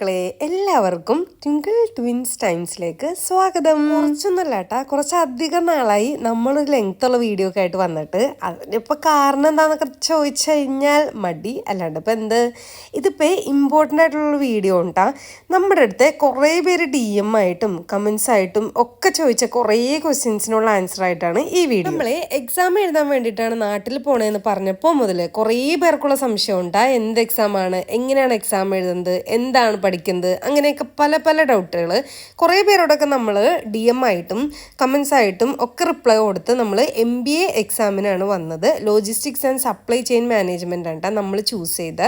മക്കളെ എല്ലാവർക്കും twinkle twins ടൈംസിലേക്ക് സ്വാഗതം. കുറച്ചൊന്നുമല്ല കേട്ടാ കുറച്ചധികം നാളായി നമ്മൾ ലെങ്ത് ഉള്ള വീഡിയോ ഒക്കെ ആയിട്ട് വന്നിട്ട്. അതിനിപ്പോൾ കാരണം എന്താണെന്നൊക്കെ ചോദിച്ചു കഴിഞ്ഞാൽ മടി. അല്ലാണ്ട് ഇപ്പം എന്ത്? ഇതിപ്പോൾ ഇമ്പോർട്ടന്റ് ആയിട്ടുള്ള വീഡിയോ ഉണ്ടാ? നമ്മുടെ അടുത്ത് കുറേ പേര് ഡി എം ആയിട്ടും കമൻസ് ആയിട്ടും ഒക്കെ ചോദിച്ച കുറേ ക്വസ്റ്റ്യൻസിനുള്ള ആൻസർ ആയിട്ടാണ് ഈ വീഡിയോ നമ്മളെ എക്സാം എഴുതാൻ വേണ്ടിയിട്ടാണ് നാട്ടിൽ പോണേന്ന് പറഞ്ഞപ്പോൾ മുതൽ കുറേ പേർക്കുള്ള സംശയം ഉണ്ടാ. എന്ത് എക്സാം ആണ്? എങ്ങനെയാണ് എക്സാം എഴുതുന്നത്? എന്താണ് പഠിക്കുന്നത് അങ്ങനെയൊക്കെ പല പല ഡൗട്ടുകൾ കുറേ പേരോടൊക്കെ നമ്മൾ ഡി എം ആയിട്ടും കമൻസ് ആയിട്ടും ഒക്കെ റിപ്ലൈ കൊടുത്ത് നമ്മൾ എം ബി എ എക്സാമിനാണ് വന്നത്. Logistics and supply chain management ആണ് നമ്മൾ ചൂസ് ചെയ്ത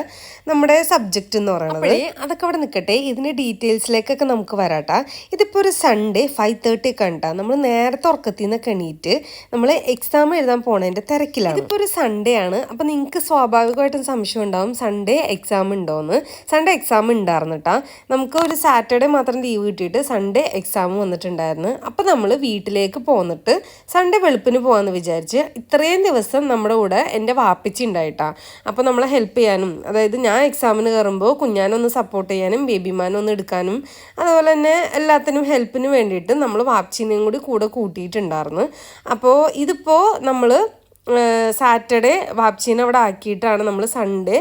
നമ്മുടെ സബ്ജക്റ്റ് എന്ന് പറയുന്നത് അതൊക്കെ അവിടെ നിൽക്കട്ടെ ഇതിന്റെ ഡീറ്റെയിൽസിലേക്കൊക്കെ നമുക്ക് വരാട്ടാ ഇതിപ്പോൾ ഒരു സൺഡേ ഫൈവ് തേർട്ടി ഒക്കെ ഉണ്ടാ നമ്മൾ നേരത്തെ ഉറക്കത്തിൽ നിന്നൊക്കെ എണീറ്റ് നമ്മൾ എക്സാം എഴുതാൻ പോണതിന്റെ തിരക്കിലാണ്. ഇതിപ്പോൾ ഒരു സൺഡേ ആണ്. അപ്പോൾ നിങ്ങൾക്ക് സ്വാഭാവികമായിട്ടും സംശയം ഉണ്ടാവും സൺഡേ എക്സാം ഉണ്ടോയെന്ന് സൺഡേ എക്സാം ഉണ്ടായിരുന്നു കേട്ടോ നമുക്ക് ഒരു സാറ്റർഡേ മാത്രം ലീവ് കിട്ടിയിട്ട് സൺഡേ എക്സാം വന്നിട്ടുണ്ടായിരുന്നു. അപ്പോൾ നമ്മൾ വീട്ടിലേക്ക് പോന്നിട്ട് സൺഡേ വെളുപ്പിന് പോകാമെന്ന് വിചാരിച്ച് ഇത്രയും ദിവസം നമ്മുടെ കൂടെ എന്റെ വാപ്പിച്ചി ഉണ്ടായിട്ടാ. അപ്പോൾ നമ്മളെ ഹെൽപ്പ് ചെയ്യാനും അതായത് ഞാൻ എക്സാമിന് കയറുമ്പോൾ കുഞ്ഞാനൊന്ന് സപ്പോർട്ട് ചെയ്യാനും ബേബിമാനൊന്ന് എടുക്കാനും അതുപോലെ തന്നെ എല്ലാത്തിനും ഹെൽപ്പിന് വേണ്ടിയിട്ട് നമ്മൾ വാപ്പിച്ചിനെയും കൂടി കൂടെ കൂട്ടിയിട്ടുണ്ടായിരുന്നു. അപ്പോൾ ഇതിപ്പോൾ നമ്മൾ സാറ്റർഡേ വാപ്ചീനെ അവിടെ ആക്കിയിട്ടാണ് നമ്മൾ സൺഡേ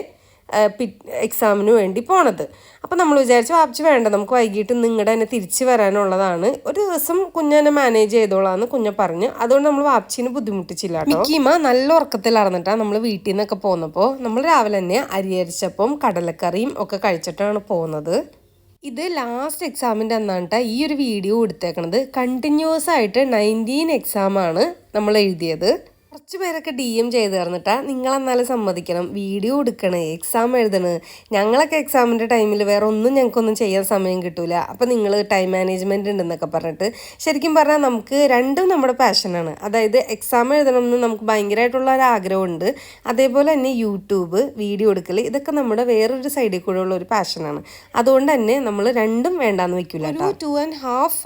എക്സാമിന് വേണ്ടി പോണത്. അപ്പോൾ നമ്മൾ വിചാരിച്ചു വാപ്ചി വേണ്ട നമുക്ക് വൈകിട്ട് നിങ്ങളുടെ തന്നെ തിരിച്ച് വരാനുള്ളതാണ്. ഒരു ദിവസം കുഞ്ഞനെ മാനേജ് ചെയ്തോളാന്ന് കുഞ്ഞ പറഞ്ഞു. അതുകൊണ്ട് നമ്മൾ വാപ്ചീനെ ബുദ്ധിമുട്ടിച്ചില്ല കേട്ടോ. മിക്കീമ നല്ല ഉറക്കത്തിലറന്നിട്ടാണ് നമ്മൾ വീട്ടിൽ നിന്നൊക്കെ പോന്നപ്പോൾ നമ്മൾ രാവിലെ തന്നെ അരിയരിച്ചപ്പം കടലക്കറിയും ഒക്കെ കഴിച്ചിട്ടാണ് പോകുന്നത് ഇത് ലാസ്റ്റ് എക്സാമിന്റെ അന്നാണ് ഈ ഒരു വീഡിയോ എടുത്തേക്കണത്. കണ്ടിന്യൂസ് ആയിട്ട് നയന്റീൻ എക്സാമാണ് നമ്മൾ എഴുതിയത്. കുറച്ച് പേരൊക്കെ ഡി എം ചെയ്ത് തീർന്നിട്ടാ നിങ്ങളെന്നാലും സമ്മതിക്കണം. വീഡിയോ എടുക്കണേ എക്സാം എഴുതണ്. ഞങ്ങളൊക്കെ എക്സാമിന്റെ ടൈമിൽ വേറെ ഒന്നും ഞങ്ങൾക്കൊന്നും ചെയ്യാൻ സമയം കിട്ടൂല. അപ്പം നിങ്ങൾ ടൈം മാനേജ്മെന്റ് ഉണ്ടെന്നൊക്കെ പറഞ്ഞിട്ട് ശരിക്കും പറഞ്ഞാൽ നമുക്ക് രണ്ടും നമ്മുടെ പാഷനാണ് അതായത് എക്സാം എഴുതണം എന്ന് നമുക്ക് ഭയങ്കരമായിട്ടുള്ള ഒരു ആഗ്രഹമുണ്ട്. അതേപോലെ തന്നെ യൂട്യൂബ് വീഡിയോ എടുക്കൽ ഇതൊക്കെ നമ്മുടെ വേറൊരു സൈഡിൽ കൂടെ ഉള്ള ഒരു പാഷനാണ് അതുകൊണ്ട് തന്നെ നമ്മൾ രണ്ടും വേണ്ടാന്ന് വെക്കില്ല ഒരു ടു ആൻഡ് ഹാഫ്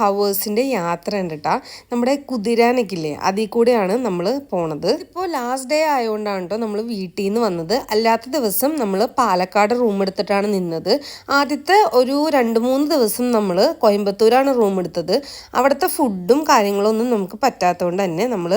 ഹവേഴ്സിന്റെ യാത്ര ഉണ്ട് കേട്ടോ നമ്മുടെ കുതിരാനൊക്കെ ഇല്ലേ അതിൽ കൂടെയാണ് നമ്മൾ പോണത്. ഇപ്പോൾ ലാസ്റ്റ് ഡേ ആയതുകൊണ്ടാണ് കേട്ടോ നമ്മൾ വീട്ടിൽ നിന്ന് വന്നത്. അല്ലാത്ത ദിവസം നമ്മൾ പാലക്കാട് റൂം എടുത്തിട്ടാണ് നിന്നത്. ആദ്യത്തെ ഒരു രണ്ട് മൂന്ന് ദിവസം നമ്മൾ കോയമ്പത്തൂരാണ് റൂം എടുത്തത്. അവിടുത്തെ ഫുഡും കാര്യങ്ങളൊന്നും നമുക്ക് പറ്റാത്തതുകൊണ്ട് തന്നെ നമ്മൾ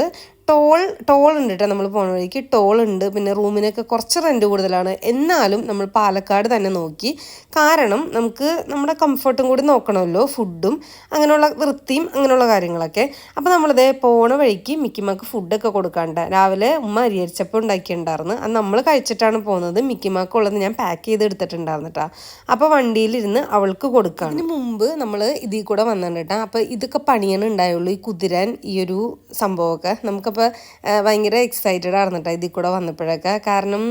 ടോൾ ടോൾ ഉണ്ട് കേട്ടോ നമ്മൾ പോണ വഴിക്ക്. ടോൾ ഉണ്ട് പിന്നെ റൂമിനൊക്കെ കുറച്ച് റെന്റ് കൂടുതലാണ്. എന്നാലും നമ്മൾ പാലക്കാട് തന്നെ നോക്കി. കാരണം നമുക്ക് നമ്മുടെ കംഫർട്ടും കൂടി നോക്കണമല്ലോ. ഫുഡും അങ്ങനെയുള്ള വൃത്തിയും അങ്ങനെയുള്ള കാര്യങ്ങളൊക്കെ. അപ്പോൾ നമ്മളിതേ പോണ വഴിക്ക് മിക്കിമാക്ക് ഫുഡൊക്കെ കൊടുക്കാണ്ട. രാവിലെ ഉമ്മ അരിയരിച്ചപ്പോൾ ഉണ്ടാക്കിയിട്ടുണ്ടായിരുന്നു. അത് നമ്മൾ കഴിച്ചിട്ടാണ് പോകുന്നത്. മിക്കിമാക്കുള്ളത് ഞാൻ പാക്ക് ചെയ്ത് എടുത്തിട്ടുണ്ടായിരുന്നു കേട്ടോ അപ്പോൾ വണ്ടിയിലിരുന്ന് അവൾക്ക് കൊടുക്കാം അതിന് മുമ്പ് നമ്മൾ ഇതിൽ കൂടെ വന്നിട്ടുണ്ട് കേട്ടോ അപ്പോൾ ഇതൊക്കെ പണിയാണ് ഉണ്ടായുള്ളൂ ഈ കുതിരാൻ ഈ ഒരു സംഭവമൊക്കെ. നമുക്ക് അപ്പോൾ ഭയങ്കര എക്സൈറ്റഡ് ആയിരുന്നു കേട്ടോ ഇതിൽ കൂടെ വന്നപ്പോഴൊക്കെ. കാരണം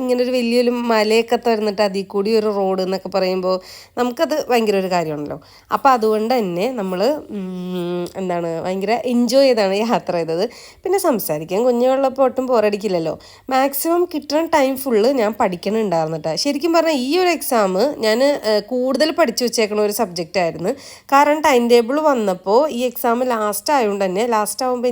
ഇങ്ങനെ ഒരു വലിയൊരു മലയൊക്കെ തുറന്നിട്ട് അതിൽ കൂടി ഒരു റോഡ് എന്നൊക്കെ പറയുമ്പോൾ നമുക്കത് ഭയങ്കര ഒരു കാര്യമാണല്ലോ. അപ്പോൾ അതുകൊണ്ട് തന്നെ നമ്മൾ എന്താണ് ഭയങ്കര എൻജോയ് ചെയ്താണ് യാത്ര ചെയ്തത്. പിന്നെ സംസാരിക്കാൻ കുഞ്ഞുള്ളപ്പോൾ ഒട്ടും പോരടിക്കില്ലല്ലോ മാക്സിമം കിട്ടുന്ന ടൈം ഫുള്ള് ഞാൻ പഠിക്കണുണ്ടായിരുന്നു കേട്ടോ ശരിക്കും പറഞ്ഞാൽ ഈ ഒരു എക്സാം ഞാൻ കൂടുതൽ പഠിച്ചു വെച്ചേക്കണ ഒരു സബ്ജക്റ്റ് ആയിരുന്നു. കാരണം ടൈം ടേബിൾ വന്നപ്പോൾ ഈ എക്സാം ലാസ്റ്റ് ആയതുകൊണ്ട് തന്നെ ലാസ്റ്റ് ആകുമ്പോൾ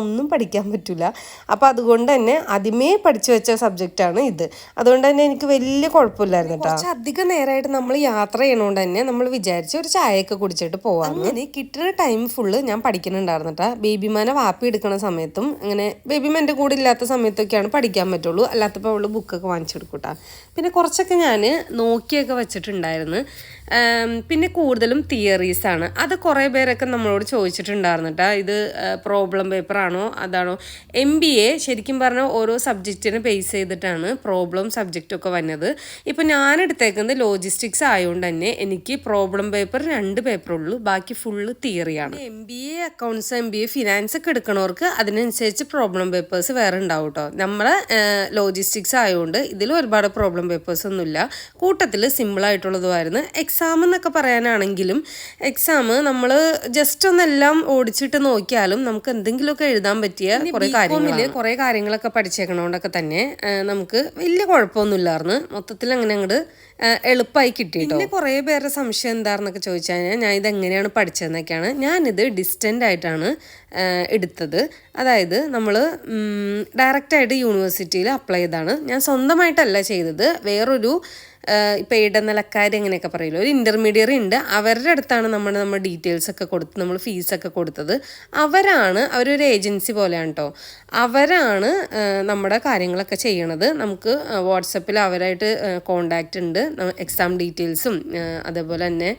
ഒന്നും പഠിക്കാൻ പറ്റില്ല അപ്പോൾ അതുകൊണ്ട് തന്നെ ആദ്യമേ പഠിച്ചു വെച്ച സബ്ജക്റ്റാണ് ഇത്. അതുകൊണ്ട് തന്നെ എനിക്ക് വലിയ കുഴപ്പമില്ലായിരുന്നു കേട്ടോ അധികം നേരമായിട്ട് നമ്മൾ യാത്ര ചെയ്യണോണ്ട് തന്നെ നമ്മൾ വിചാരിച്ച് ഒരു ചായയൊക്കെ കുടിച്ചിട്ട് പോവാം അങ്ങനെ കിട്ടുന്ന ടൈം ഫുള്ള് ഞാൻ പഠിക്കുന്നുണ്ടായിരുന്നു കേട്ടോ ബേബിമാനെ വാപ്പി എടുക്കുന്ന സമയത്തും അങ്ങനെ ബേബിമാൻ എന്റെ കൂടെ ഇല്ലാത്ത സമയത്തൊക്കെയാണ് പഠിക്കാൻ പറ്റുള്ളൂ. അല്ലാത്തപ്പോൾ അവൾ ബുക്കൊക്കെ വാങ്ങിച്ചു കൊടുക്കൂട്ടാ പിന്നെ കുറച്ചൊക്കെ ഞാൻ നോക്കിയൊക്കെ വെച്ചിട്ടുണ്ടായിരുന്നു. പിന്നെ കൂടുതലും തിയറീസാണ് ആണ്. അത് കുറേ പേരൊക്കെ നമ്മളോട് ചോദിച്ചിട്ടുണ്ടായിരുന്നു കേട്ടോ ഇത് പ്രോബ്ലം പേപ്പർ ആണോ? അതാണോ? എം ബി എ ശരിക്കും പറഞ്ഞാൽ ഓരോ സബ്ജക്റ്റിനെ ബേസ് ചെയ്തിട്ടാണ് പ്രോബ്ലം സബ്ജക്റ്റ് ഒക്കെ വന്നത്. ഇപ്പോൾ ഞാൻ എടുത്തേക്കുന്നത് ലോജിസ്റ്റിക്സ് ആയതുകൊണ്ട് തന്നെ എനിക്ക് പ്രോബ്ലം പേപ്പർ രണ്ട് പേപ്പറുള്ളൂ ബാക്കി full തിയറിയാണ് M B A accounts M B A finance ഒക്കെ എടുക്കണവർക്ക് അതിനനുസരിച്ച് പ്രോബ്ലം പേപ്പേഴ്സ് വേറെ ഉണ്ടാവും കേട്ടോ നമ്മളെ ലോജിസ്റ്റിക്സ് ആയതുകൊണ്ട് ഇതിൽ ഒരുപാട് പ്രോബ്ലം പേപ്പേഴ്സ് ഒന്നുമില്ല. കൂട്ടത്തിൽ സിമ്പിളായിട്ടുള്ളതുമായിരുന്നു എക്സാം എന്നൊക്കെ പറയാനാണെങ്കിലും എക്സാം നമ്മൾ ജസ്റ്റ് ഒന്നെല്ലാം ഓടിച്ചിട്ട് നോക്കിയാലും നമുക്ക് എന്തെങ്കിലുമൊക്കെ എഴുതാൻ പറ്റിയ കുറേ കാര്യങ്ങൾ കുറേ കാര്യങ്ങളൊക്കെ പഠിച്ചേക്കണോണ്ടൊക്കെ തന്നെ നമുക്ക് വലിയ കുഴപ്പമൊന്നുമില്ലായിരുന്നു. മൊത്തത്തിൽ അങ്ങനെ അങ്ങോട്ട് എളുപ്പമായി കിട്ടി പിന്നെ കുറേ പേരുടെ സംശയം എന്താണെന്നൊക്കെ ചോദിച്ചു കഴിഞ്ഞാൽ ഞാൻ ഇതെങ്ങനെയാണ് പഠിച്ചതെന്നൊക്കെയാണ് ഞാനിത് ഡിസ്റ്റന്റ് ആയിട്ടാണ് എടുത്തത്. അതായത് നമ്മൾ ഡയറക്റ്റായിട്ട് യൂണിവേഴ്സിറ്റിയിൽ അപ്ലൈ ചെയ്താണ് ഞാൻ സ്വന്തമായിട്ടല്ല ചെയ്തത്. വേറൊരു ഇപ്പോൾ ഇടനിലക്കാർ എങ്ങനെയൊക്കെ പറയില്ല ഒരു ഇന്റർമീഡിയറി ഉണ്ട്. അവരുടെ അടുത്താണ് നമ്മൾ നമ്മൾ ഡീറ്റെയിൽസ് ഒക്കെ കൊടുത്ത് നമ്മൾ ഫീസൊക്കെ കൊടുത്തത്. അവരാണ് അവരൊരു ഏജൻസി പോലെയാണ് കേട്ടോ അവരാണ് നമ്മുടെ കാര്യങ്ങളൊക്കെ ചെയ്യണത്. നമുക്ക് വാട്സപ്പിൽ അവരായിട്ട് കോണ്ടാക്റ്റ് ഉണ്ട്. എക്സാം ഡീറ്റെയിൽസും അതേപോലെ തന്നെ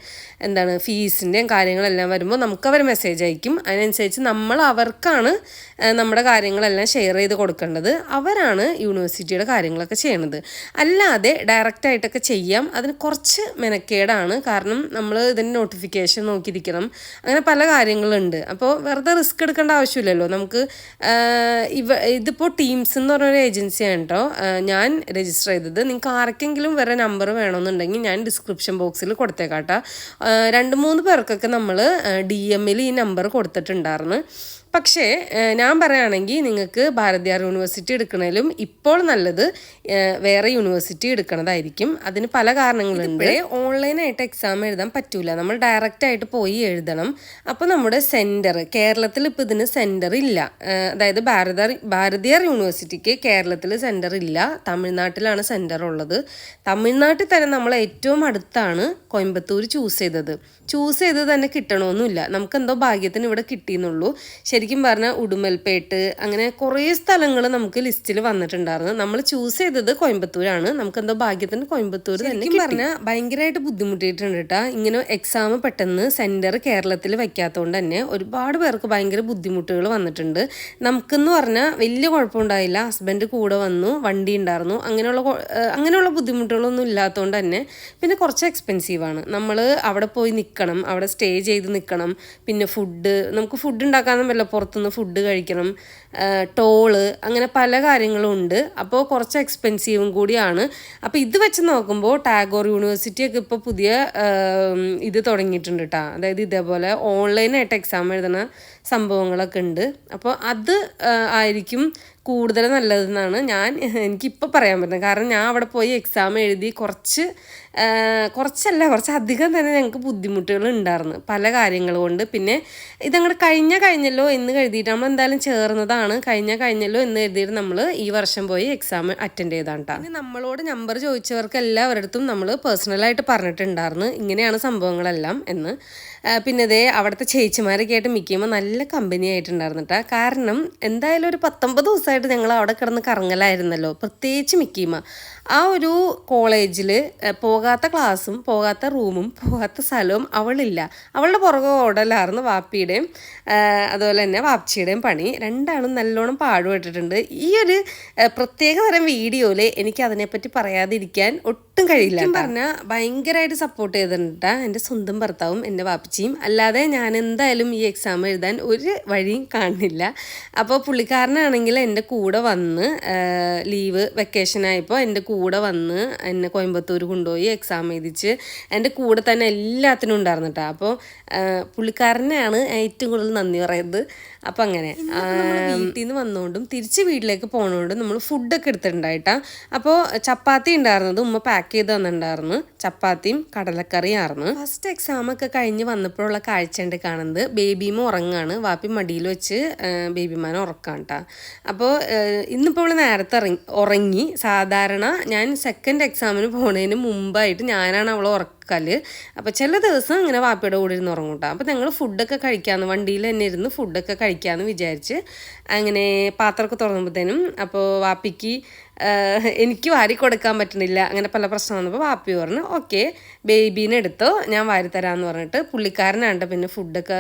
എന്താണ് ഫീസിന്റെയും കാര്യങ്ങളെല്ലാം വരുമ്പോൾ നമുക്ക് അവർ മെസ്സേജ് അയക്കും. അതിനനുസരിച്ച് നമ്മൾ അവർക്കാണ് നമ്മുടെ കാര്യങ്ങളെല്ലാം ഷെയർ ചെയ്ത് കൊടുക്കേണ്ടത്. അവരാണ് യൂണിവേഴ്സിറ്റിയുടെ കാര്യങ്ങളൊക്കെ ചെയ്യണത്. അല്ലാതെ ഡയറക്റ്റായിട്ടൊക്കെ ചെയ്യാം. അതിന് കുറച്ച് മെനക്കേടാണ്. കാരണം നമ്മൾ ഇതിന്റെ നോട്ടിഫിക്കേഷൻ നോക്കിയിരിക്കണം. അങ്ങനെ പല കാര്യങ്ങളുണ്ട്. അപ്പോൾ വെറുതെ റിസ്ക് എടുക്കേണ്ട ആവശ്യമില്ലല്ലോ. നമുക്ക് ഇവ ഇതിപ്പോൾ ടീംസ് എന്ന് പറഞ്ഞൊരു ഏജൻസിയാണ് കേട്ടോ ഞാൻ രജിസ്റ്റർ ചെയ്തത്. നിങ്ങൾക്ക് ആർക്കെങ്കിലും വേറെ നമ്പർ വേണമെന്നുണ്ടെങ്കിൽ ഞാൻ ഡിസ്ക്രിപ്ഷൻ ബോക്സിൽ കൊടുത്തേക്കാട്ടോ രണ്ട് മൂന്ന് പേർക്കൊക്കെ നമ്മൾ ഡി എമ്മിൽ ഈ നമ്പർ കൊടുത്തിട്ടുണ്ടായിരുന്നു. പക്ഷേ ഞാൻ പറയുകയാണെങ്കിൽ നിങ്ങൾക്ക് ഭാരതിയാർ യൂണിവേഴ്സിറ്റി എടുക്കണേലും ഇപ്പോൾ നല്ലത് വേറെ യൂണിവേഴ്സിറ്റി എടുക്കണതായിരിക്കും അതിന് പല കാരണങ്ങളുണ്ട്. ഓൺലൈനായിട്ട് എക്സാം എഴുതാൻ പറ്റൂല. നമ്മൾ ഡയറക്റ്റ് ആയിട്ട് പോയി എഴുതണം. അപ്പോൾ നമ്മുടെ സെന്റർ കേരളത്തിൽ ഇപ്പോൾ ഇതിന് സെന്റർ ഇല്ല. അതായത് ഭാരത ഭാരതിയാർ യൂണിവേഴ്സിറ്റിക്ക് കേരളത്തിൽ സെന്റർ ഇല്ല. തമിഴ്നാട്ടിലാണ് സെന്റർ ഉള്ളത്. തമിഴ്നാട്ടിൽ തന്നെ നമ്മൾ ഏറ്റവും അടുത്താണ് കോയമ്പത്തൂർ ചൂസ് ചെയ്തത്. ചൂസ് ചെയ്ത് തന്നെ കിട്ടണമെന്നില്ല നമുക്ക് എന്തോ ഭാഗ്യത്തിന് ഇവിടെ കിട്ടിയെന്നുള്ളൂ. ശരിക്കും പറഞ്ഞാൽ ഉടുമൽപേട്ട് അങ്ങനെ കുറേ സ്ഥലങ്ങൾ നമുക്ക് ലിസ്റ്റിൽ വന്നിട്ടുണ്ടായിരുന്നു. നമ്മൾ ചൂസ് ചെയ്തത് കോയമ്പത്തൂരാണ്. നമുക്ക് എന്തോ ഭാഗ്യത്തിന് കോയമ്പത്തൂർ തന്നെ പറഞ്ഞാൽ ഭയങ്കരമായിട്ട് ബുദ്ധിമുട്ടിയിട്ടുണ്ട് കേട്ടോ ഇങ്ങനെ എക്സാം പെട്ടെന്ന് സെന്റർ കേരളത്തിൽ വയ്ക്കാത്തതുകൊണ്ട് തന്നെ ഒരുപാട് പേർക്ക് ഭയങ്കര ബുദ്ധിമുട്ടുകൾ വന്നിട്ടുണ്ട്. നമുക്കെന്ന് പറഞ്ഞാൽ വലിയ കുഴപ്പമുണ്ടായില്ല. ഹസ്ബൻഡ് കൂടെ വന്നു വണ്ടി ഉണ്ടായിരുന്നു. അങ്ങനെയുള്ള അങ്ങനെയുള്ള ബുദ്ധിമുട്ടുകളൊന്നും ഇല്ലാത്തതുകൊണ്ട് തന്നെ പിന്നെ കുറച്ച് എക്സ്പെൻസീവാണ് നമ്മൾ അവിടെ പോയി നിൽക്കണം അവിടെ സ്റ്റേ ചെയ്ത് നിൽക്കണം. പിന്നെ ഫുഡ് നമുക്ക് ഫുഡ് ഉണ്ടാക്കാനും വല്ല പുറത്തുനിന്ന് ഫുഡ് കഴിക്കണം. ടോൾ അങ്ങനെ പല കാര്യങ്ങളും ഉണ്ട്. അപ്പോൾ കുറച്ച് എക്സ്പെൻസീവും കൂടിയാണ്. അപ്പോൾ ഇത് വെച്ച് നോക്കുമ്പോൾ ടാഗോർ യൂണിവേഴ്സിറ്റിയൊക്കെ ഇപ്പോൾ പുതിയ ഇത് തുടങ്ങിയിട്ടുണ്ട് കേട്ടോ അതായത് ഇതേപോലെ ഓൺലൈനായിട്ട് എക്സാം എഴുതുന്ന സംഭവങ്ങളൊക്കെ ഉണ്ട്. അപ്പോൾ അത് ആയിരിക്കും കൂടുതൽ നല്ലതെന്നാണ് ഞാൻ എനിക്കിപ്പോൾ പറയാൻ പറ്റുന്നത്. കാരണം ഞാൻ അവിടെ പോയി എക്സാം എഴുതി കുറച്ച് കുറച്ചല്ല കുറച്ച് അധികം തന്നെ ഞങ്ങൾക്ക് ബുദ്ധിമുട്ടുകൾ ഉണ്ടായിരുന്നു. പല കാര്യങ്ങൾ കൊണ്ട്. പിന്നെ ഇതങ്ങോട്ട് കഴിഞ്ഞ കഴിഞ്ഞല്ലോ എന്ന് കരുതിയിട്ട് നമ്മൾ എന്തായാലും ചേർന്നതാണ്. കഴിഞ്ഞ കഴിഞ്ഞല്ലോ എന്ന് കരുതിയിട്ട് നമ്മൾ ഈ വർഷം പോയി എക്സാം അറ്റൻഡ് ചെയ്താണ് കേട്ടോ നമ്മളോട് നമ്പർ ചോദിച്ചവർക്ക് എല്ലാവരുടെ അടുത്തും നമ്മൾ പേഴ്സണലായിട്ട് പറഞ്ഞിട്ടുണ്ടായിരുന്നു. ഇങ്ങനെയാണ് സംഭവങ്ങളെല്ലാം എന്ന്. പിന്നെ ഇതേ അവിടുത്തെ ചേച്ചിമാരൊക്കെ ആയിട്ട് മിക്കുമ്പോൾ നല്ല കമ്പനി ആയിട്ടുണ്ടായിരുന്നു കേട്ടോ കാരണം എന്തായാലും ഒരു പത്തൊമ്പത് ദിവസമായിട്ട് ഞങ്ങൾ അവിടെ കിടന്ന് കറങ്ങലായിരുന്നല്ലോ. പ്രത്യേകിച്ച് മിക്കീമ ആ ഒരു കോളേജിൽ പോകാത്ത ക്ലാസ്സും പോകാത്ത റൂമും പോകാത്ത സ്ഥലവും അവളില്ല. അവളുടെ പുറകെ ഓടലായിരുന്നു വാപ്പിയുടെയും അതുപോലെ തന്നെ വാപ്ചിയുടെയും പണി രണ്ടാളും നല്ലോണം പാടുപെട്ടിട്ടുണ്ട്. ഈ ഒരു പ്രത്യേക തരം വീഡിയോയിൽ എനിക്ക് അതിനെപ്പറ്റി പറയാതിരിക്കാൻ ഒട്ടും കഴിയില്ല പറഞ്ഞാൽ ഭയങ്കരമായിട്ട് സപ്പോർട്ട് ചെയ്തിട്ടുണ്ട് എന്റെ സ്വന്തം ഭർത്താവും എന്റെ വാപ്പച്ചിയും അല്ലാതെ ഞാൻ എന്തായാലും ഈ എക്സാം എഴുതാൻ ഒരു വഴിയും കാണുന്നില്ല. അപ്പോൾ പുള്ളിക്കാരനാണെങ്കിൽ എന്റെ കൂടെ വന്ന് ലീവ് വെക്കേഷൻ ആയപ്പോൾ എന്റെ കൂടെ വന്ന് എന്നെ കോയമ്പത്തൂർ കൊണ്ടുപോയി എക്സാം എഴുതിച്ച് എന്റെ കൂടെ തന്നെ എല്ലാത്തിനും ഉണ്ടായിരുന്നു കേട്ടോ അപ്പോൾ പുള്ളിക്കാരനെയാണ് ഏറ്റവും കൂടുതൽ നന്ദി പറയുന്നത്. അപ്പം അങ്ങനെ വീട്ടിൽ നിന്ന് വന്നുകൊണ്ടും തിരിച്ച് വീട്ടിലേക്ക് പോകണോണ്ടും നമ്മൾ ഫുഡൊക്കെ എടുത്തിട്ടുണ്ടായിട്ടാ അപ്പോൾ ചപ്പാത്തി ഉണ്ടായിരുന്നത് ഉമ്മ പാക്ക് ചെയ്ത് തന്നിട്ടുണ്ടായിരുന്നു. ചപ്പാത്തിയും കടലക്കറിയും ആയിരുന്നു. ഫസ്റ്റ് എക്സാം ഒക്കെ കഴിഞ്ഞ് വന്നപ്പോഴുള്ള കാഴ്ച ഉണ്ട് കാണുന്നത്. ബേബിയും ഉറങ്ങാണ്. വാപ്പി മടിയിൽ വെച്ച് ബേബിമാൻ ഉറക്കാണ് കേട്ടോ അപ്പോൾ ഇന്നിപ്പോൾ ഇവിടെ നേരത്തെ ഇറങ്ങി ഉറങ്ങി. സാധാരണ ഞാൻ സെക്കൻഡ് എക്സാമിന് പോണതിന് മുമ്പായിട്ട് ഞാനാണ് അവളെ ഉറക്കൽ. അപ്പോൾ ചില ദിവസം ഇങ്ങനെ വാപ്പിയുടെ കൂടെ ഇരുന്ന് ഉറങ്ങും കേട്ടോ അപ്പോൾ ഞങ്ങൾ ഫുഡൊക്കെ കഴിക്കാമെന്ന് വണ്ടിയിൽ തന്നെ ഇരുന്ന് ഫുഡൊക്കെ കഴിക്കാമെന്ന് വിചാരിച്ച് അങ്ങനെ പാത്രമൊക്കെ തുറന്നപ്പോഴത്തേനും അപ്പോൾ വാപ്പിക്ക് എനിക്ക് വാരി കൊടുക്കാൻ പറ്റുന്നില്ല. അങ്ങനെ പല പ്രശ്നം വന്നപ്പോൾ വാപ്പി പറഞ്ഞു ഓക്കെ ബേബീനെ എടുത്തോ ഞാൻ വാരി തരാമെന്ന് പറഞ്ഞിട്ട് പുള്ളിക്കാരനാണ് പിന്നെ ഫുഡൊക്കെ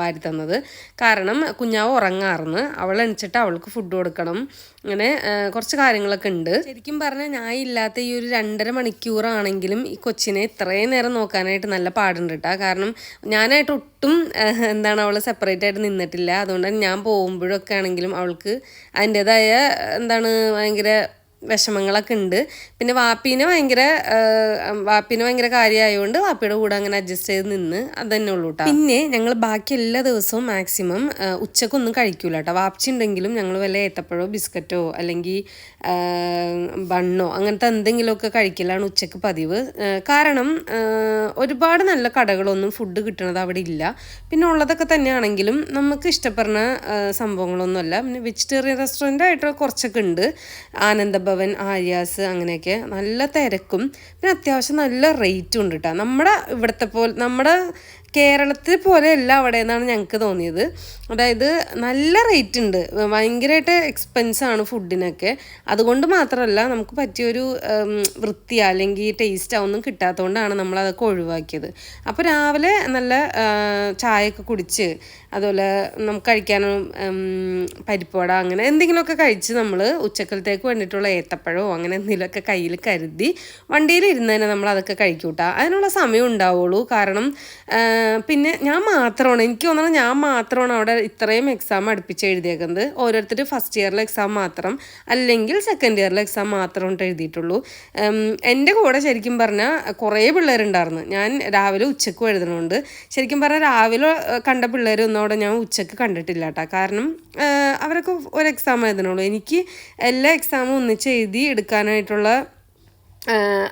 വാരി തന്നത്. കാരണം കുഞ്ഞാവ് ഉറങ്ങാറുന്ന് അവൾ എണിച്ചിട്ട് അവൾക്ക് ഫുഡ് കൊടുക്കണം. അങ്ങനെ കുറച്ച് കാര്യങ്ങളൊക്കെ ഉണ്ട്. ശരിക്കും പറഞ്ഞാൽ ഞാൻ ഇല്ലാത്ത ഈ ഒരു രണ്ടര മണിക്കൂറാണെങ്കിലും ഈ കൊച്ചിനെ ഇത്രയും നേരം നോക്കാനായിട്ട് നല്ല പാടുണ്ട് കേട്ടോ കാരണം ഞാനായിട്ട് ഒട്ടും എന്താണ് അവൾ സെപ്പറേറ്റ് ആയിട്ട് നിന്നിട്ടില്ല. അതുകൊണ്ട് ഞാൻ പോകുമ്പോഴൊക്കെ ആണെങ്കിലും അവൾക്ക് അതിന്റെതായ എന്താണ് ഭയങ്കര വിഷമങ്ങളൊക്കെ ഉണ്ട്. പിന്നെ വാപ്പീനെ ഭയങ്കര വാപ്പീനെ ഭയങ്കര കാര്യമായതുകൊണ്ട് വാപ്പിയുടെ കൂടെ അങ്ങനെ അഡ്ജസ്റ്റ് ചെയ്ത് നിന്ന്. അത് തന്നെ ഉള്ളൂ കേട്ടോ പിന്നെ ഞങ്ങൾ ബാക്കി എല്ലാ ദിവസവും മാക്സിമം ഉച്ചക്കൊന്നും കഴിക്കൂല കേട്ടോ വാപ്പച്ചി ഉണ്ടെങ്കിലും ഞങ്ങൾ വല്ല ഏത്തപ്പഴോ ബിസ്ക്കറ്റോ അല്ലെങ്കിൽ ബണ്ണോ അങ്ങനത്തെ എന്തെങ്കിലുമൊക്കെ കഴിക്കലാണ് ഉച്ചയ്ക്ക് പതിവ്. കാരണം ഒരുപാട് നല്ല കടകളൊന്നും ഫുഡ് കിട്ടണത് അവിടെ ഇല്ല. പിന്നെ ഉള്ളതൊക്കെ തന്നെയാണെങ്കിലും നമുക്ക് ഇഷ്ടപ്പെടുന്ന സംഭവങ്ങളൊന്നുമല്ല. പിന്നെ വെജിറ്റേറിയൻ റെസ്റ്റോറന്റ് ആയിട്ട് കുറച്ചൊക്കെ ഉണ്ട്. ആനന്ദ കലാഭവൻ ആര്യാസ് അങ്ങനെയൊക്കെ നല്ല തിരക്കും. പിന്നെ അത്യാവശ്യം നല്ല റേറ്റും ഉണ്ട് കേട്ടോ നമ്മുടെ ഇവിടുത്തെ പോലെ നമ്മുടെ കേരളത്തിൽ പോലെയല്ല അവിടെ എന്നാണ് ഞങ്ങൾക്ക് തോന്നിയത്. അതായത് നല്ല റേറ്റ് ഉണ്ട്. ഭയങ്കരമായിട്ട് എക്സ്പെൻസ് ആണ് ഫുഡിനൊക്കെ അതുകൊണ്ട് മാത്രമല്ല നമുക്ക് പറ്റിയൊരു വൃത്തി അല്ലെങ്കിൽ ടേസ്റ്റ് ഒന്നും കിട്ടാത്തതുകൊണ്ടാണ് നമ്മൾ അതൊക്കെ ഒഴിവാക്കിയത്. അപ്പോൾ രാവിലെ നല്ല ചായയൊക്കെ കുടിച്ച് അതുപോലെ നമുക്ക് കഴിക്കാനും പരിപ്പുവട അങ്ങനെ എന്തെങ്കിലുമൊക്കെ കഴിച്ച് നമ്മൾ ഉച്ചക്കലത്തേക്ക് വേണ്ടിയിട്ടുള്ള ഏത്തപ്പഴമോ അങ്ങനെ എന്തെങ്കിലുമൊക്കെ കയ്യിൽ കരുതി വണ്ടിയിൽ ഇരുന്ന് തന്നെ നമ്മൾ അതൊക്കെ കഴിക്കൂട്ടാ. അതിനുള്ള സമയം ഉണ്ടാവുള്ളൂ. കാരണം പിന്നെ ഞാൻ മാത്രമാണ് എനിക്ക് തോന്നുന്നത് ഞാൻ മാത്രമാണ് അവിടെ ഇത്രയും എക്സാം അടുപ്പിച്ച് എഴുതിയേക്കുന്നത്. ഓരോരുത്തർ ഫസ്റ്റ് ഇയറിലെ എക്സാം മാത്രം അല്ലെങ്കിൽ സെക്കൻഡ് ഇയറിലെ എക്സാം മാത്രം എഴുതിയിട്ടുള്ളൂ. ഉം, എന്റെ കൂടെ ശരിക്കും പറഞ്ഞാൽ കുറേ പിള്ളേരുണ്ടായിരുന്നു. ഞാൻ രാവിലെ ഉച്ചയ്ക്കും എഴുതണുണ്ട്. ശരിക്കും പറഞ്ഞാൽ രാവിലെ കണ്ട പിള്ളേരൊന്നും അവിടെ ഞാൻ ഉച്ചയ്ക്ക് കണ്ടിട്ടില്ല കേട്ടോ കാരണം അവരൊക്കെ ഒരു എക്സാം എഴുതണുള്ളൂ. എനിക്ക് എല്ലാ എക്സാമും ഒന്നിച്ച് എഴുതി എടുക്കാനായിട്ടുള്ള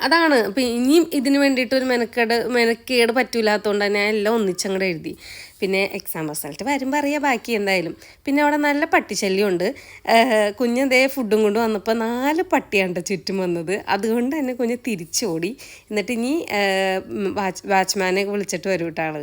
അതാണ്. അപ്പം ഇനിയും ഇതിന് വേണ്ടിയിട്ട് ഒരു മെനക്കേട് മെനക്കേട് പറ്റൂലാത്തതുകൊണ്ട് തന്നെ ഞാൻ എല്ലാം ഒന്നിച്ചങ്ങോട്ട് എഴുതി. പിന്നെ എക്സാം റിസൾട്ട് വരുമ്പോൾ അറിയാം ബാക്കി എന്തായാലും. പിന്നെ അവിടെ നല്ല പട്ടിശല്യമുണ്ട്. കുഞ്ഞ് ദേ ഫുഡും കൊണ്ട് വന്നപ്പോൾ നാല് പട്ടിയാണ് ചുറ്റും വന്നത്. അതുകൊണ്ട് തന്നെ കുഞ്ഞ് തിരിച്ചോടി. എന്നിട്ട് ഇനി വാച്ച് വാച്ച്മാനെ വിളിച്ചിട്ട് വരും കേട്ടോ ആൾ.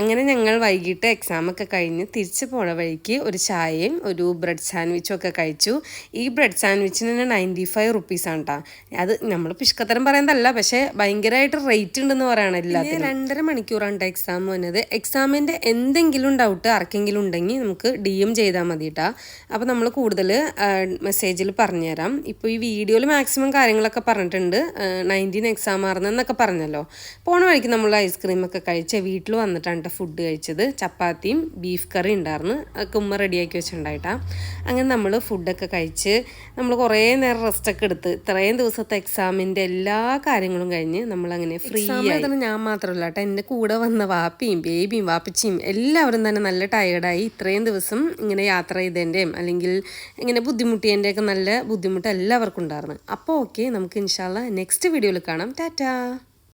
അങ്ങനെ ഞങ്ങൾ വൈകിട്ട് എക്സാമൊക്കെ കഴിഞ്ഞ് തിരിച്ചു പോണ വഴിക്ക് ഒരു ചായയും ഒരു ബ്രെഡ് സാൻഡ്വിച്ചും ഒക്കെ കഴിച്ചു. ഈ ബ്രെഡ് സാൻഡ്വിച്ചിന് തന്നെ നയന്റി ഫൈവ് റുപ്പീസാണ് കേട്ടോ അത് നമ്മൾ പിഷ്കത്തരം പറയുന്നതല്ല പക്ഷേ ഭയങ്കരമായിട്ട് റേറ്റ് ഉണ്ടെന്ന് പറയണം എല്ലാത്തിനും. രണ്ടര മണിക്കൂറാണ് എക്സാം വന്നത്. എക്സാമിന്റെ എന്തെങ്കിലും ഡൗട്ട് ആർക്കെങ്കിലും ഉണ്ടെങ്കിൽ നമുക്ക് ഡി എം ചെയ്താൽ മതി കേട്ടോ അപ്പോൾ നമ്മൾ കൂടുതൽ മെസ്സേജിൽ പറഞ്ഞുതരാം. ഇപ്പോൾ ഈ വീഡിയോയിൽ മാക്സിമം കാര്യങ്ങളൊക്കെ പറഞ്ഞിട്ടുണ്ട്. നയന്റീൻ എക്സാം ആർന്നെന്നൊക്കെ പറഞ്ഞല്ലോ. പോണ വഴിക്ക് നമ്മൾ ഐസ്ക്രീമൊക്കെ കഴിച്ച് വീട്ടിൽ വന്നിട്ടാണ് കേട്ടോ ഫുഡ് കഴിച്ചത്. ചപ്പാത്തിയും ബീഫ് കറി ഉണ്ടായിരുന്നു അതൊക്കെ ഉമ്മ റെഡിയാക്കി വെച്ചിട്ടുണ്ടായിട്ടാ. അങ്ങനെ നമ്മൾ ഫുഡൊക്കെ കഴിച്ച് നമ്മൾ കുറേ നേരം റെസ്റ്റൊക്കെ എടുത്ത് ഇത്രയും ദിവസത്തെ എക്സാമിന്റെ എല്ലാ കാര്യങ്ങളും കഴിഞ്ഞ് നമ്മളങ്ങനെ ഫ്രീ ആയി. ഞാൻ മാത്രമല്ല കേട്ടോ എന്റെ കൂടെ വന്ന വാപ്പിയും ബേബിയും വാപ്പിച്ചിയും എല്ലാവരും തന്നെ നല്ല ടയേർഡായി ഇത്രയും ദിവസം ഇങ്ങനെ യാത്ര ചെയ്തതിന്റെയും അല്ലെങ്കിൽ ഇങ്ങനെ ബുദ്ധിമുട്ടിയതിന്റെയൊക്കെ നല്ല ബുദ്ധിമുട്ട് എല്ലാവർക്കും ഉണ്ടായിരുന്നു. അപ്പോൾ ഓക്കെ നമുക്ക് ഇൻഷാല്ല നെക്സ്റ്റ് വീഡിയോയിൽ കാണാം. ടാറ്റാ!